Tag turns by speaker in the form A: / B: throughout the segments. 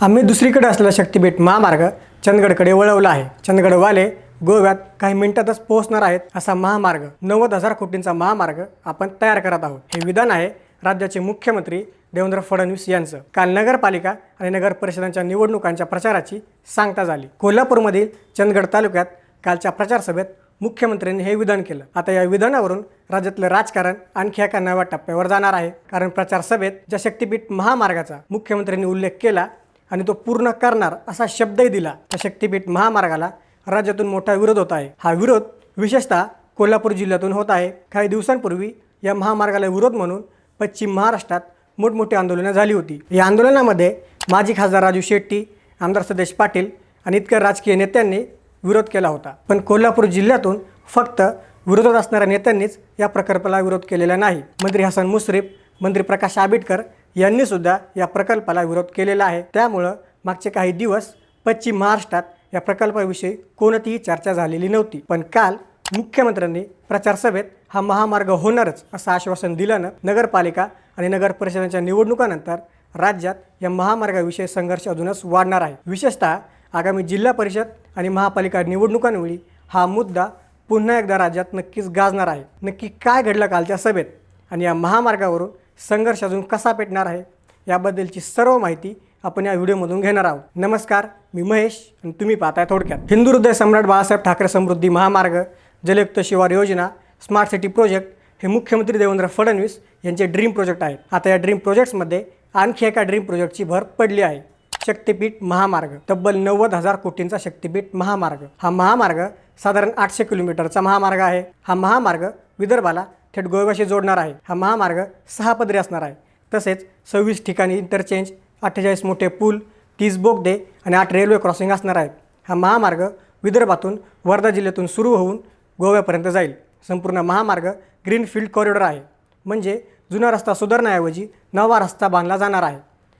A: आम्ही दुसरीकडे असलेला शक्तीपीठ महामार्ग चंदगडकडे वळवला आहे. चंदगडवाले गोव्यात काही मिनिटातच पोहोचणार आहेत असा महामार्ग नव्वद हजार कोटींचा महामार्ग आपण तयार करत आहोत. हे विधान आहे राज्याचे मुख्यमंत्री देवेंद्र फडणवीस यांचं. काल नगरपालिका आणि नगर परिषदांच्या निवडणुकांच्या प्रचाराची सांगता झाली. कोल्हापूरमधील चंदगड तालुक्यात कालच्या प्रचार सभेत मुख्यमंत्र्यांनी हे विधान केलं. आता या विधानावरून राज्यातलं राजकारण आणखी एका नव्या टप्प्यावर जाणार आहे. कारण प्रचार सभेत ज्या शक्तीपीठ महामार्गाचा मुख्यमंत्र्यांनी उल्लेख केला आणि तो पूर्ण करणार असा शब्दही दिला. त्या शक्तीपीठ महामार्गाला राज्यातून मोठा विरोध होत आहे. हा विरोध विशेषतः कोल्हापूर जिल्ह्यातून होत आहे. काही दिवसांपूर्वी या महामार्गाला विरोध म्हणून पश्चिम महाराष्ट्रात मोठमोठी आंदोलनं झाली होती. या आंदोलनामध्ये माजी खासदार राजू शेट्टी आमदार सदेश पाटील आणि इतक्या राजकीय नेत्यांनी विरोध केला होता. पण कोल्हापूर जिल्ह्यातून फक्त विरोधात असणाऱ्या नेत्यांनीच या प्रकल्पाला विरोध केलेला नाही. मंत्री हसन मुश्रीफ मंत्री प्रकाश आंबेडकर यांनी सुद्धा या प्रकल्पाला विरोध केलेला आहे. त्यामुळं मागचे काही दिवस पश्चिम महाराष्ट्रात या प्रकल्पाविषयी कोणतीही चर्चा झालेली नव्हती. पण काल मुख्यमंत्र्यांनी प्रचार सभेत हा महामार्ग होणारच असं आश्वासन दिल्यानं नगरपालिका आणि नगर परिषदांच्या निवडणुकानंतर राज्यात या महामार्गाविषयी संघर्ष अजूनच वाढणार आहे. विशेषतः आगामी जिल्हा परिषद आणि महापालिका निवडणुकांवेळी हा मुद्दा पुन्हा एकदा राज्यात नक्कीच गाजणार आहे. नक्की काय घडलं कालच्या सभेत? आणि या महामार्गावरून संघर्ष अजून कसा पेटणार आहे याबद्दलची सर्व माहिती आपण या व्हिडिओमधून घेणार आहोत. नमस्कार मी महेश आणि तुम्ही पाहताय थोडक्यात. हिंदू हृदय सम्राट बाळासाहेब ठाकरे समृद्धी महामार्ग जलयुक्त शिवार योजना स्मार्ट सिटी प्रोजेक्ट हे मुख्यमंत्री देवेंद्र फडणवीस यांचे ड्रीम प्रोजेक्ट आहेत. आता या ड्रीम प्रोजेक्ट्समध्ये आणखी एका ड्रीम प्रोजेक्टची भर पडली आहे. शक्तीपीठ महामार्ग तब्बल नव्वद हजार कोटींचा शक्तीपीठ महामार्ग. हा महामार्ग साधारण आठशे किलोमीटरचा महामार्ग आहे. हा महामार्ग विदर्भाला थेट गोव्याशी जोडणार आहे. हा महामार्ग सहा पदरी असणार आहे. तसेच सव्वीस ठिकाणी इंटरचेंज अठ्ठेचाळीस मोठे पूल तीस बोगदे आणि आठ रेल्वे क्रॉसिंग असणार आहेत. हा महामार्ग विदर्भातून वर्धा जिल्ह्यातून सुरू होऊन गोव्यापर्यंत जाईल. संपूर्ण महामार्ग ग्रीनफील्ड कॉरिडॉर आहे. म्हणजे जुना रस्ता सुधारण्याऐवजी नवा रस्ता बांधला जाणार आहे.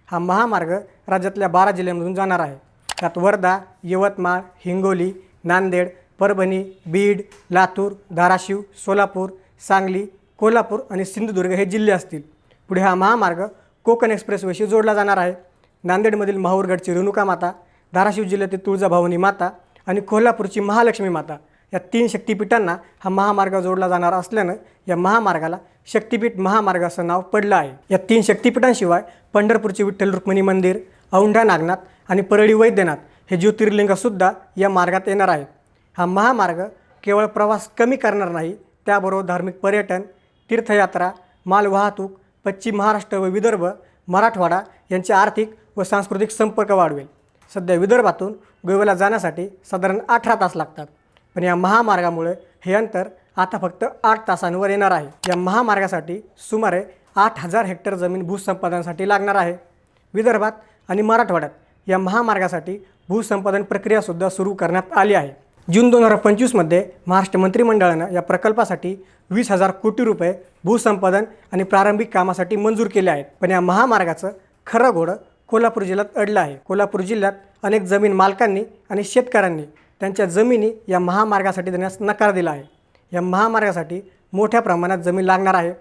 A: हा महामार्ग राज्यातल्या बारा जिल्ह्यांमधून जाणार आहे. त्यात वर्धा यवतमाळ हिंगोली नांदेड परभणी बीड लातूर धाराशिव सोलापूर सांगली कोल्हापूर आणि सिंधुदुर्ग हे जिल्हे असतील. पुढे हा महामार्ग कोकण एक्सप्रेसवेशी जोडला जाणार आहे. नांदेडमधील माहूरगडची रेणुका माता धाराशिव जिल्ह्यातील तुळजाभवानी माता आणि कोल्हापूरची महालक्ष्मी माता या तीन शक्तिपीठांना हा महामार्ग जोडला जाणार असल्यानं या महामार्गाला शक्तिपीठ महामार्ग असं नाव पडलं आहे. या तीन शक्तिपीठांशिवाय पंढरपूरचे विठ्ठल रुक्मिणी मंदिर औंढा नागनाथ आणि परळी वैद्यनाथ हे ज्योतिर्लिंगसुद्धा या मार्गात येणार आहे. हा महामार्ग केवळ प्रवास कमी करणार नाही त्याबरोबर धार्मिक पर्यटन तीर्थयात्रा मालवाहतूक पश्चिम महाराष्ट्र व विदर्भ मराठवाडा यांचे आर्थिक व सांस्कृतिक संपर्क वाढवेल. सध्या विदर्भातून गोव्याला जाण्यासाठी साधारण अठरा तास लागतात. पण या महामार्गामुळे हे अंतर आता फक्त आठ तासांवर येणार आहे. या महामार्गासाठी सुमारे आठ हजार हेक्टर जमीन भूसंपादनासाठी लागणार आहे. विदर्भात आणि मराठवाड्यात या महामार्गासाठी भूसंपादन प्रक्रियासुद्धा सुरू करण्यात आली आहे. जून दोन हजार पंचवीसमध्ये महाराष्ट्र मंत्रिमंडळानं या प्रकल्पासाठी वीस हजार कोटी रुपये भूसंपादन आणि प्रारंभिक कामासाठी मंजूर केले आहेत. पण या महामार्गाचं खरं घोडं कोल्हापूर जिल्ह्यात अडलं आहे. कोल्हापूर जिल्ह्यात अनेक जमीन मालकांनी आणि शेतकऱ्यांनी त्यांच्या जमिनी या महामार्गासाठी देण्यास नकार दिला आहे. या महामार्गासाठी मोठ्या प्रमाणात जमीन लागणार आहे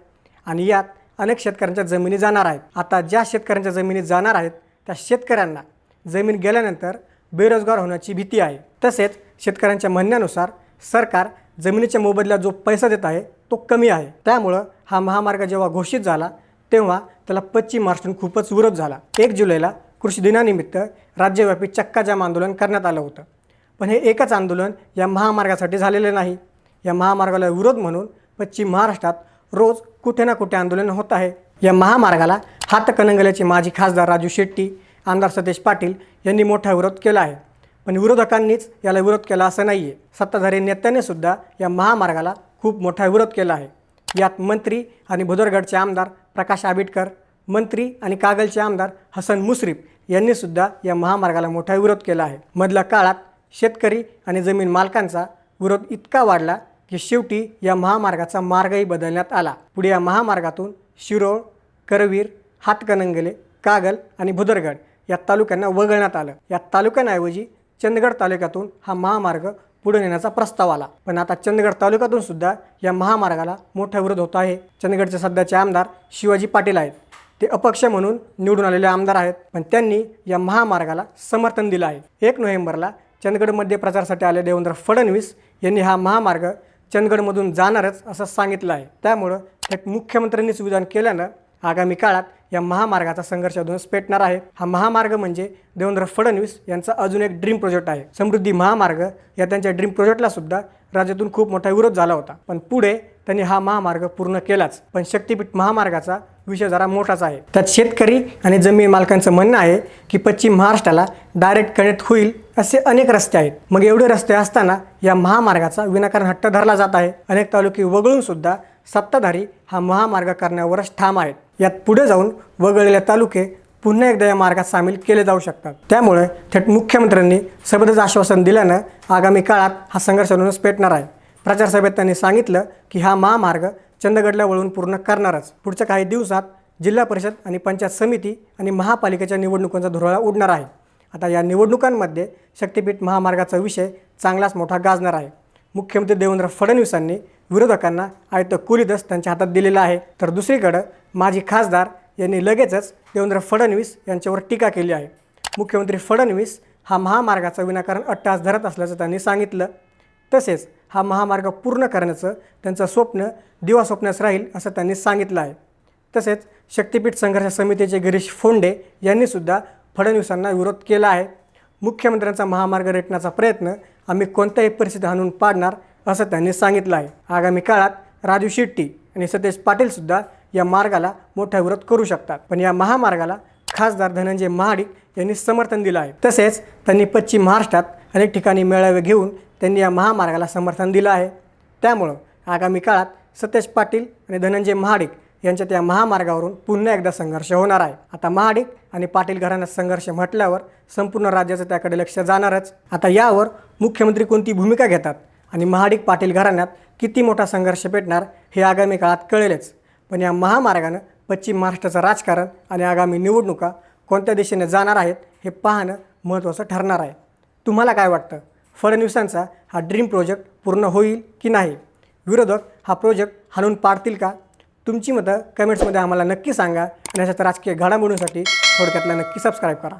A: आणि यात अनेक शेतकऱ्यांच्या जमिनी जाणार आहेत. आता ज्या शेतकऱ्यांच्या जमिनी जाणार आहेत त्या शेतकऱ्यांना जमीन गेल्यानंतर बेरोजगार होण्याची भीती आहे. तसेच शेतकऱ्यांच्या म्हणण्यानुसार सरकार जमिनीच्या मोबदल्यात जो पैसा देत आहे तो कमी आहे. त्यामुळं हा महामार्ग जेव्हा घोषित झाला तेव्हा त्याला पश्चिम महाराष्ट्रातून खूपच विरोध झाला. एक जुलैला कृषी दिनानिमित्त राज्यव्यापी चक्काजाम आंदोलन करण्यात आलं होतं. पण हे एकच आंदोलन या महामार्गासाठी झालेलं नाही. या महामार्गाला विरोध म्हणून पश्चिम महाराष्ट्रात रोज कुठे ना कुठे आंदोलन होत आहे. या महामार्गाला हातकणंगल्याचे माजी खासदार राजू शेट्टी आमदार सतेश पाटील यांनी मोठा विरोध केला आहे. पण विरोधकांनीच याला विरोध केला असं नाही आहे सत्ताधारी नेत्याने सुद्धा या महामार्गाला खूप मोठा विरोध केला आहे. यात मंत्री आणि भुदरगडचे आमदार प्रकाश आंबेडकर मंत्री आणि कागलचे आमदार हसन मुश्रीफ यांनीसुद्धा या महामार्गाला मोठा विरोध केला आहे. मधल्या काळात शेतकरी आणि जमीन मालकांचा विरोध इतका वाढला की शेवटी या महामार्गाचा मार्गही बदलण्यात आला. पुढे या महामार्गातून शिरोळ करवीर हातकणंगले कागल आणि भुदरगड या तालुक्यांना वगळण्यात आलं. या तालुक्यांऐवजी चंदगड तालुक्यातून हा महामार्ग पुढे नेण्याचा प्रस्ताव आला. पण आता चंदगड तालुक्यातून सुद्धा या महामार्गाला मोठा विरोध होत आहे. चंदगडचे सध्याचे आमदार शिवाजी पाटील आहेत. ते अपक्ष म्हणून निवडून आलेले आमदार आहेत. पण त्यांनी या महामार्गाला समर्थन दिलं आहे. एक नोव्हेंबरला चंदगडमध्ये प्रचारासाठी आले देवेंद्र फडणवीस यांनी हा महामार्ग चंदगडमधून जाणारच असं सांगितलं आहे. त्यामुळं थेट मुख्यमंत्र्यांनीच विधान केल्यानं आगामी काळात या महामार्गाचा संघर्ष अजूनच पेटणार आहे. हा महामार्ग म्हणजे देवेंद्र फडणवीस यांचा अजून एक ड्रीम प्रोजेक्ट आहे. समृद्धी महामार्ग या त्यांच्या ड्रीम प्रोजेक्टला सुद्धा राज्यातून खूप मोठा विरोध झाला होता. पण पुढे त्यांनी हा महामार्ग पूर्ण केलाच. पण शक्तीपीठ महामार्गाचा विषय जरा मोठाच आहे. त्यात शेतकरी आणि जमीन मालकांचं म्हणणं आहे की पश्चिम महाराष्ट्राला डायरेक्ट कनेक्ट होईल. असे अनेक रस्ते आहेत. मग एवढे रस्ते असताना या महामार्गाचा विनाकारण हट्ट धरला जात आहे. अनेक तालुके वगळून सुद्धा सत्ताधारी हा महामार्ग करण्यावरच ठाम आहेत. यात पुढे जाऊन वगळलेले तालुके पुन्हा एकदा या मार्गात सामील केले जाऊ शकतात. त्यामुळे थेट मुख्यमंत्र्यांनी सभेतच आश्वासन दिल्यानं आगामी काळात हा संघर्ष म्हणूनच पेटणार आहे. प्रचार सभेत त्यांनी सांगितलं की हा महामार्ग चंदगडला वळून पूर्ण करणारच. पुढच्या काही दिवसात जिल्हा परिषद आणि पंचायत समिती आणि महापालिकेच्या निवडणुकांचा धुराळा उडणार आहे. आता या निवडणुकांमध्ये शक्तीपीठ महामार्गाचा विषय चांगलाच मोठा गाजणार आहे. मुख्यमंत्री देवेंद्र फडणवीसांनी विरोधकांना आयत कुलिदस त्यांच्या हातात दिलेला आहे. तर दुसरीकडं माजी खासदार यांनी लगेचच देवेंद्र फडणवीस यांच्यावर टीका केली आहे. मुख्यमंत्री फडणवीस हा महामार्गाचा विनाकारण अट्टास धरत असल्याचं त्यांनी सांगितलं. तसेच हा महामार्ग पूर्ण करण्याचं त्यांचं स्वप्न दिवा स्वप्नास राहील असं त्यांनी सांगितलं आहे. तसेच शक्तीपीठ संघर्ष समितीचे गिरीश फोंडे यांनीसुद्धा फडणवीसांना विरोध केला आहे. मुख्यमंत्र्यांचा महामार्ग रेटण्याचा प्रयत्न आम्ही कोणत्याही परिस्थितीत हाणून पाडणार असं त्यांनी सांगितलं आहे. आगामी काळात राजू शेट्टी आणि सतेज पाटीलसुद्धा या मार्गाला मोठा विरोध करू शकतात. पण या महामार्गाला खासदार धनंजय महाडिक यांनी समर्थन दिलं आहे. तसेच त्यांनी पश्चिम महाराष्ट्रात अनेक ठिकाणी मेळावे घेऊन त्यांनी या महामार्गाला समर्थन दिलं आहे. त्यामुळं आगामी काळात सतेज पाटील आणि धनंजय महाडिक यांच्यात या महामार्गावरून पुन्हा एकदा संघर्ष होणार आहे. आता महाडिक आणि पाटील घराण्यात संघर्ष म्हटल्यावर संपूर्ण राज्याचं त्याकडे लक्ष जाणारच. आता यावर मुख्यमंत्री कोणती भूमिका घेतात आणि महाडिक पाटील घराण्यात किती मोठा संघर्ष पेटणार हे आगामी काळात कळेलच. पण या महामार्गानं पश्चिम महाराष्ट्राचं राजकारण आणि आगामी निवडणुका कोणत्या दिशेने जाणार आहेत हे पाहणं महत्त्वाचं ठरणार आहे. तुम्हाला काय वाटतं? फडणवीसांचा हा ड्रीम प्रोजेक्ट पूर्ण होईल की नाही? विरोधक हा प्रोजेक्ट हाणून पाडतील का? तुमची मतं कमेंट्समध्ये आम्हाला नक्की सांगा आणि अशाच राजकीय घडामोडींसाठी थोडक्यातला नक्की सबस्क्राईब करा.